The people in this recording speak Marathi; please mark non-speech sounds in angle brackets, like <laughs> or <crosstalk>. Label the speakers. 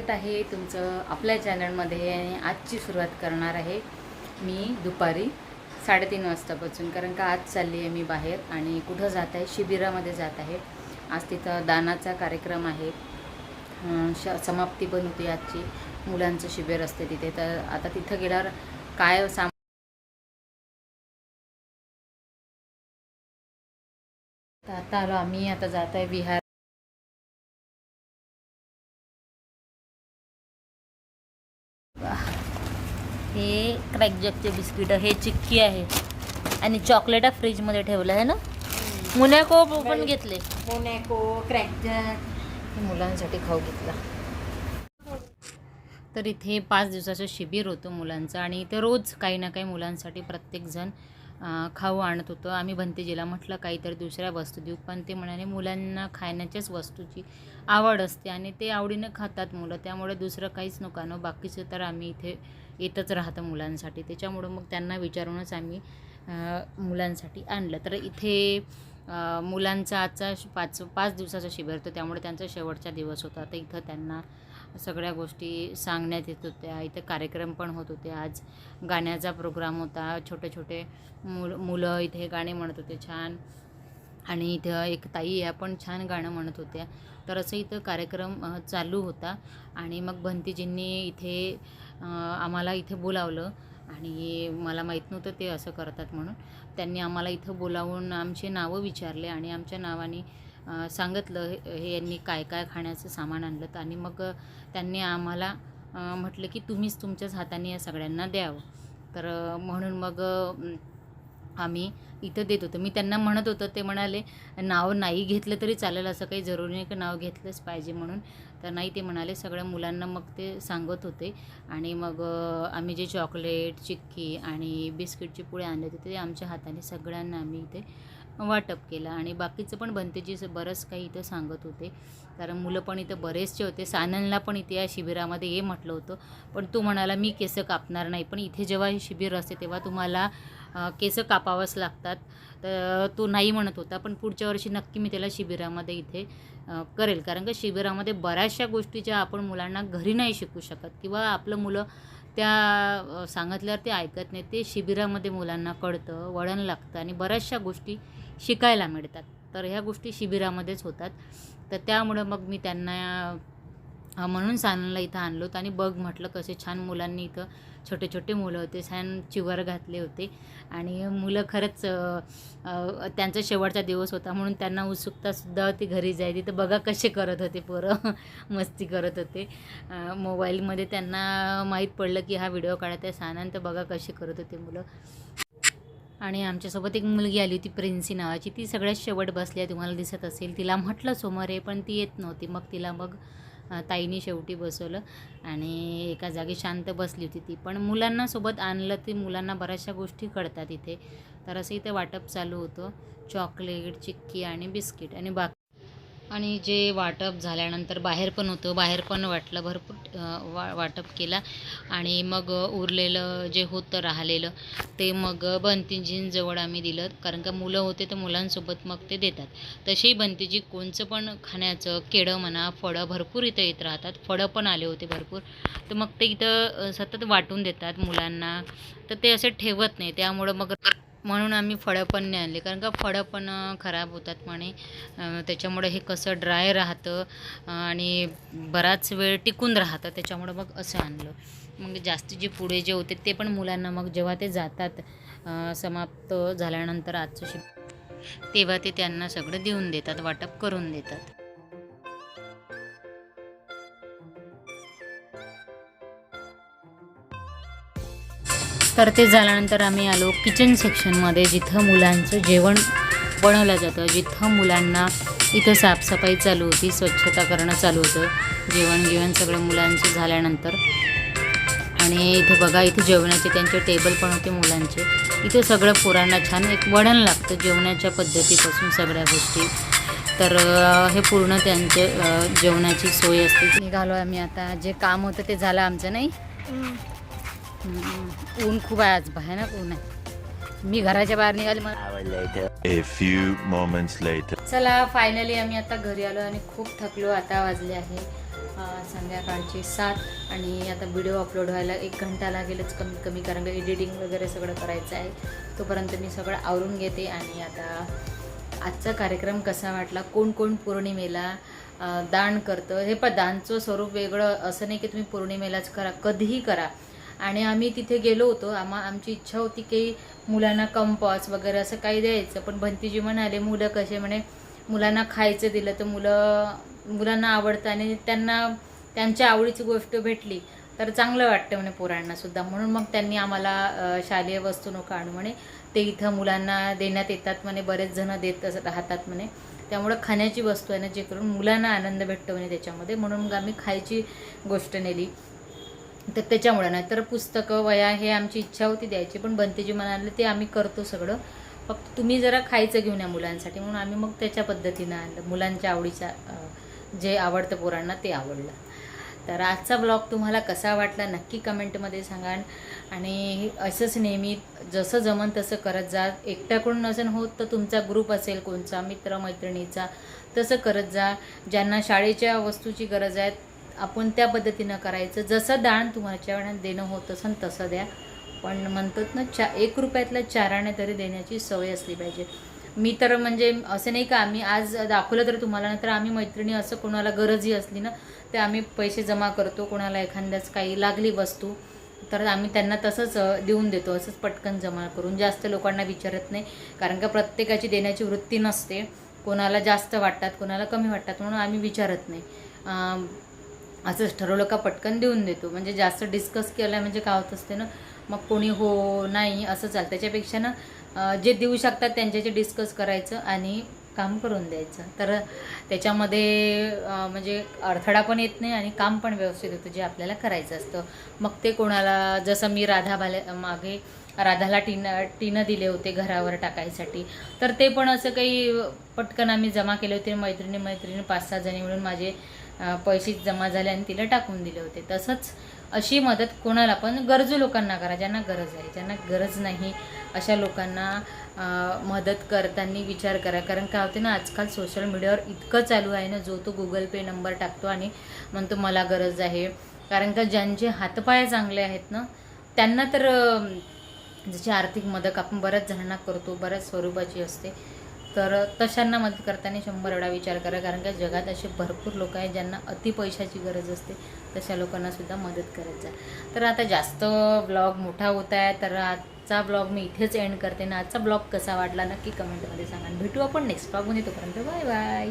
Speaker 1: स्वागत आहे तुमचं आपल्या चॅनलमध्ये आणि आजची सुरुवात करणार आहे मी दुपारी साडेतीन वाजतापासून कारण का आज चालली आहे मी बाहेर आणि कुठं जात आहे शिबिरामध्ये जात आहे. आज तिथं दानाचा कार्यक्रम आहे. श समाप्ती पण होती आजची. मुलांचं शिबिर असते तिथे. तर आता तिथं गेल्यावर काय साम आता आलो आम्ही. आता जात आहे विहार
Speaker 2: हे क्रॅक जॅकचे बिस्किट हे चिक्की आहे. आणि चॉकलेट फ्रीजमध्ये ठेवलं आहे ना? मुनॅको पण घेतले.
Speaker 1: Monaco Krackjack. हे मुलांसाठी खाऊ घेतला. तर इथे पाच दिवसाचं शिबिर होतं मुलांचं आणि इथे रोज काही ना काही मुलांसाठी प्रत्येकजण खाऊ आणत होतं. आम्ही भंतेजीला म्हटलं काहीतरी दुसऱ्या वस्तू देऊ. पण ते म्हणाले मुलांना खाण्याच्याच वस्तूची आवड असते आणि ते आवडीनं खातात मुलं. त्यामुळे दुसरं काहीच नको बाकीचं तर आम्ही इथे येतच राहतं मुलांसाठी. त्याच्यामुळं मग त्यांना विचारूनच आम्ही मुलांसाठी आणलं. तर इथे मुलांचा आजचा पाच पाच दिवसाचा शिबिर होतं. त्यामुळे त्यांचा शेवटचा दिवस होता. तर इथं त्यांना सगळ्या गोष्टी सांगण्यात येत होत्या. इथं कार्यक्रम पण होत होते. आज गाण्याचा प्रोग्राम होता. छोटे छोटे मुल मुलं इथे गाणे म्हणत होते छान. आणि इथं एक ताई या पण छान गाणं म्हणत होत्या. तर असं इथं कार्यक्रम चालू होता. आणि मग भंतीजींनी इथे आम्हाला इथे बोलावलं आणि मला माहीत नव्हतं ते असं करतात म्हणून. त्यांनी आम्हाला इथं बोलावून आमचे नावं विचारले आणि आमच्या नावाने सांगितलं हे हे यांनी काय काय खाण्याचं सामान आणलं आणि मग त्यांनी आम्हाला म्हटलं की तुम्हीच तुमच्याच हाताने या सगळ्यांना द्यावं. तर म्हणून मग आम्ही इथं देत होतो. मी त्यांना म्हणत होतं ते म्हणाले नाव नाही घेतलं तरी चालेल असं काही जरुरी नाही का नाव घेतलंच पाहिजे म्हणून. तर नाही ते म्हणाले सगळ्या मुलांना मग ते सांगत होते. आणि मग आम्ही जे चॉकलेट चिक्की आणि बिस्किटचे पुळे आणले होते ते आमच्या हाताने सगळ्यांना आम्ही इथे वाटप केलं. आणि बाकीचं पण बनतेजी बरंच काही इथं सांगत होते. कारण मुलं पण इथं बरेचसे होते. साननला पण इथे या शिबिरामध्ये ये म्हटलं होतं. पण तो म्हणाला मी केसं कापणार नाही पण इथे जेव्हा हे शिबिर असते तेव्हा तुम्हाला केस कापावंच लागतात. तर तो नाही म्हणत होता पण पुढच्या वर्षी नक्की मी त्याला शिबिरामध्ये इथे करेल. कारण का शिबिरामध्ये बऱ्याचशा गोष्टी ज्या आपण मुलांना घरी नाही शिकू शकत किंवा आपलं मुलं त्या सांगितल्यावर ते ऐकत नाही ते शिबिरामध्ये मुलांना कळतं वळण लागतं आणि बऱ्याचशा गोष्टी शिकायला मिळतात. तर ह्या गोष्टी शिबिरामध्येच होतात. तर त्यामुळं मग मी त्यांना म्हणून सानला इथं आणलो आणि बघ म्हटलं कसे छान मुलांनी इथं छोटे छोटे मुलं होते छान चिवर घातले होते. आणि मुलं खरंच त्यांचा शेवटचा दिवस होता म्हणून त्यांना उत्सुकतासुद्धा होती घरी जायची. तर बघा कसे करत होते पोरं. <laughs> मस्ती करत होते. मोबाईलमध्ये त्यांना माहीत पडलं की हा व्हिडिओ काढत आहे सानन तर बघा कसे करत होते मुलं. आणि आमच्यासोबत एक मुलगी आली होती प्रिन्सी नावाची. ती सगळ्यात शेवट बसली आहे तुम्हाला दिसत असेल. तिला म्हटलं समोर आहे पण ती येत नव्हती. मग तिला मग ताईने शेवटी बसवलं आणि एका जागी शांत बसली होती ती. पण मुलांना सोबत आणलं ती मुलांना बऱ्याचशा गोष्टी कळतात इथे. तर असं इथे वाटप चालू होतं. चॉकलेट चिक्की आणि बिस्किट आणि बाकी आणि जे वाटप झाल्यानंतर बाहेर पण होतं बाहेर पण वाटलं भरपूर वा वाटप केला. आणि मग उरलेलं जे होतं राहिलेलं ते मग बंतीजींजवळ आम्ही दिलं. कारण का मुलं होते तर मुलांसोबत मग ते देतात. तसेही बंतीजी कोणचं पण खाण्याचं केळं म्हणा फळं भरपूर इथं येत राहतात. फळं पण आले होते भरपूर. तर मग ते इथं सतत वाटून देतात मुलांना. तर ते असं ठेवत नाही. त्यामुळं मग म्हणून आम्ही फळं पण नाही आणली. कारण का फळं पण खराब होतात म्हणे. त्याच्यामुळे हे कसं ड्राय राहतं आणि बराच वेळ टिकून राहतं. त्याच्यामुळं मग असं आणलं. मग जास्त जे पुढे जे होते ते पण मुलांना मग जेव्हा ते जातात समाप्त झाल्यानंतर आजचं शिक तेव्हा ते त्यांना सगळं देऊन देतात वाटप करून देतात. तर ते झाल्यानंतर आम्ही आलो किचन सेक्शनमध्ये जिथं मुलांचं जेवण बनवलं जातं. जिथं मुलांना इथं साफसफाई चालू होती स्वच्छता करणं चालू होतं. जेवण गिवण सगळं मुलांचं झाल्यानंतर. आणि इथे बघा इथे जेवणाचे त्यांचे टेबल पण होते मुलांचे. इथे सगळं पोरांना छान एक वळण लागतं जेवणाच्या पद्धतीपासून सगळ्या गोष्टी. तर हे पूर्ण त्यांचे जेवणाची सोय असते. निघालो आम्ही आता. जे काम होतं ते झालं आमचं नाही? ऊन खूप आहे आज भयानक ऊन आहे. मी घराच्या बाहेर निघाले मला.
Speaker 3: A few moments later.
Speaker 1: चला फायनली आम्ही आता घरी आलो आणि खूप थकलो. आता वाजले आहे अं, संध्याकाळची सात आणि आता व्हिडिओ अपलोड व्हायला एक घंटा लागेलच कमीत कमी कारण का एडिटिंग वगैरे सगळं करायचं आहे. तोपर्यंत मी सगळं आवरून घेते आणि आता आजचा कार्यक्रम कसा वाटला? कोण कोण पौर्णिमेला अं, दान करतं? हे पण दानचं स्वरूप वेगळं असं नाही की तुम्ही पौर्णिमेलाच करा कधीही करा. आणि आम्ही तिथे गेलो होतो. आम्हा आमची इच्छा होती की मुलांना कंपास वगैरे असं काही द्यायचं पण भंतीजी म्हणाले मुलं कसे? म्हणे मुलांना खायचं दिलं तर मुलं मुलांना आवडतं आणि त्यांना त्यांच्या आवडीची गोष्ट भेटली तर चांगलं वाटतं म्हणे पोरांनासुद्धा म्हणून मग त्यांनी आम्हाला शालेय वस्तू नको आणू म्हणे. ते इथं मुलांना देण्यात येतात म्हणे बरेच जण देत असं राहतात म्हणे. त्यामुळं खाण्याची वस्तू आहे ना जे करून मुलांना आनंद भेटतो म्हणे त्याच्यामध्ये. म्हणून मग आम्ही खायची गोष्ट नेली. तर त्याच्यामुळे नाही. तर पुस्तकं वया हे आमची इच्छा होती द्यायची पण बनतेजी म्हणाले ते आम्ही करतो सगळं. फक्त तुम्ही जरा खायचं घेऊन या मुलांसाठी. म्हणून आम्ही मग त्याच्या पद्धतीनं आणलं. मुलांच्या आवडीचा जे आवडतं पोरांना ते आवडलं. तर आजचा ब्लॉग तुम्हाला कसा वाटला नक्की कमेंटमध्ये सांगा. आणि असंच नेहमी जसं जमन तसं करत जा. एकट्याकडून नसेल होत तर तुमचा ग्रुप असेल कोणचा मित्रमैत्रिणीचा तसं करत जा. ज्यांना शाळेच्या वस्तूची गरज आहे आपण त्या पद्धतीनं करायचं. जसं दान तुम्हाला वेळात देणं होत असेल तसं द्या. पण म्हणतात ना चा एक रुपयातल्या चाराने तरी देण्याची सवय असली पाहिजे. मी तर म्हणजे असं नाही का आम्ही आज दाखवलं तर तुम्हाला नाही तर आम्ही मैत्रिणी असं कोणाला गरजही असली ना ते आम्ही पैसे जमा करतो कोणाला एखाद्याच काही लागली वस्तू तर आम्ही त्यांना तसंच देऊन देतो असंच पटकन जमा करून. जास्त लोकांना विचारत नाही कारण का प्रत्येकाची देण्याची वृत्ती नसते. कोणाला जास्त वाटतात कोणाला कमी वाटतात म्हणून आम्ही विचारत नाही. असंच ठरवलं का पटकन देऊन देतो. म्हणजे जास्त डिस्कस केलं म्हणजे काय होत असते ना मग कोणी हो नाही असं चालतं. त्याच्यापेक्षा ना जे देऊ शकतात त्यांच्याशी डिस्कस करायचं आणि काम करून द्यायचं. तर त्याच्यामध्ये म्हणजे अडथळा पण येत नाही आणि काम पण व्यवस्थित होतं जे आपल्याला करायचं असतं. मग ते कोणाला जसं मी राधा बाले मागे राधाला टीनं टीनं दिले होते घरावर टाकायसाठी. तर ते पण असं काही पटकन आम्ही जमा केले होते. मैत्रिणी मैत्रिणी पाच सहा जणी मिळून माझे पैसे जमा झाले आणि तिला टाकून दिले होते. तसंच अशी मदत कोणाला पण गरजू लोकांना करा ज्यांना गरज आहे ज्यांना गरज नाही अशा लोकांना मदत करताना विचार करा. कारण काय होते ना आजकाल सोशल मीडियावर इतकं चालू आहे ना जो तो गुगल पे नंबर टाकतो आणि म्हणतो मला गरज आहे. कारण का ज्यांचे हातपाय चांगले आहेत ना त्यांना तर जशी आर्थिक मदत आपण बऱ्याच जणांना करतो बऱ्याच स्वरूपाची असते. तर तशांना मदत करताना शंभर वेळा विचार करा कारण का जगात असे भरपूर लोक आहेत ज्यांना अति पैशाची गरज असते. तशा लोकांनासुद्धा मदत करत जा. तर आता जास्त ब्लॉग मोठा होत आहे तर आजचा ब्लॉग मी इथेच एंड करते. ना आजचा ब्लॉग कसा वाटला नक्की कमेंटमध्ये सांगा. भेटू आपण नेक्स्ट ब्लॉगमध्ये तोपर्यंत बाय बाय